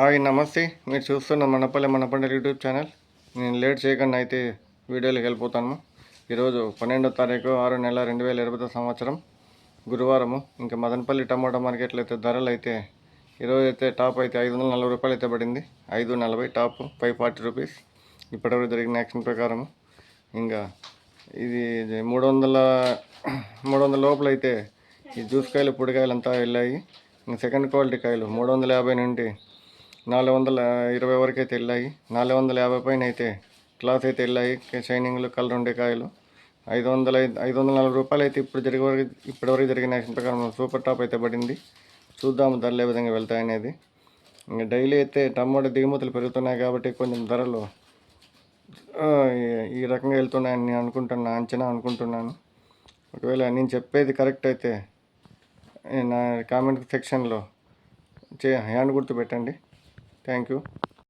Hi నమస్తే. మీరు చూస్తున్న మనపల్లి మనపండ యూట్యూబ్ ఛానల్. నేను లేట్ చేయకుండా అయితే వీడియోలోకి వెళ్ళిపోతాను. ఈరోజు పన్నెండో తారీఖు ఆరు నెల రెండు వేల ఇరవై సంవత్సరం. గురువారము. ఇంకా మదనపల్లి టమాటా మార్కెట్లో అయితే ధరలు అయితే ఈరోజు అయితే టాప్ అయితే ఐదు వందల నలభై రూపాయలు అయితే పడింది. ఐదు నలభై టాప్ ఫైవ్ ఫార్టీ రూపీస్. ఇప్పటివరకు జరిగిన యాక్షన్ ప్రకారం ఇంకా ఇది మూడు వందల మూడు వందల లోపల అయితే ఈ జ్యూస్ కాయలు పొడికాయలు అంతా వెళ్ళాయి. ఇంకా సెకండ్ క్వాలిటీ కాయలు మూడు వందల యాభై నుండి నాలుగు వందల ఇరవై వరకు అయితే వెళ్ళాయి. నాలుగు వందల యాభై పైన అయితే క్లాత్ అయితే వెళ్ళాయి. షైనింగ్లు కలర్ ఉండే కాయలు ఐదు వందల ఐదు- ఐదు వందల నలభై రూపాయలు అయితే ఇప్పుడు జరిగే వరకు ఇప్పటివరకు జరిగిన యాక్షన్ ప్రకారం సూపర్ టాప్ అయితే పడింది. చూద్దాము ధరలు ఏ విధంగా వెళ్తాయనేది ఇంకా డైలీ అయితే టమాటో దిగుమతులు పెరుగుతున్నాయి కాబట్టి కొంచెం ధరలు ఈ- రకంగా వెళ్తున్నాయని నేను అనుకుంటున్నా అంచనా అనుకుంటున్నాను. ఒకవేళ నేను చెప్పేది కరెక్ట్ అయితే నా కామెంట్ సెక్షన్లో చే హ్యాండ్ గుర్తు పెట్టండి. Thank you.